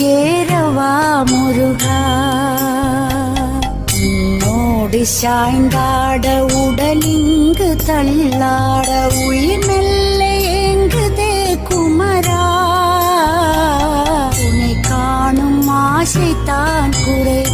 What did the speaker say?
கேரவா முருகா. உன்னோடு சாய்ந்தாட உடலிங்கு தள்ளாட உயிர் மெல்ல ஏங்குதே குமரா. உன்னை காணும் ஆசை குறை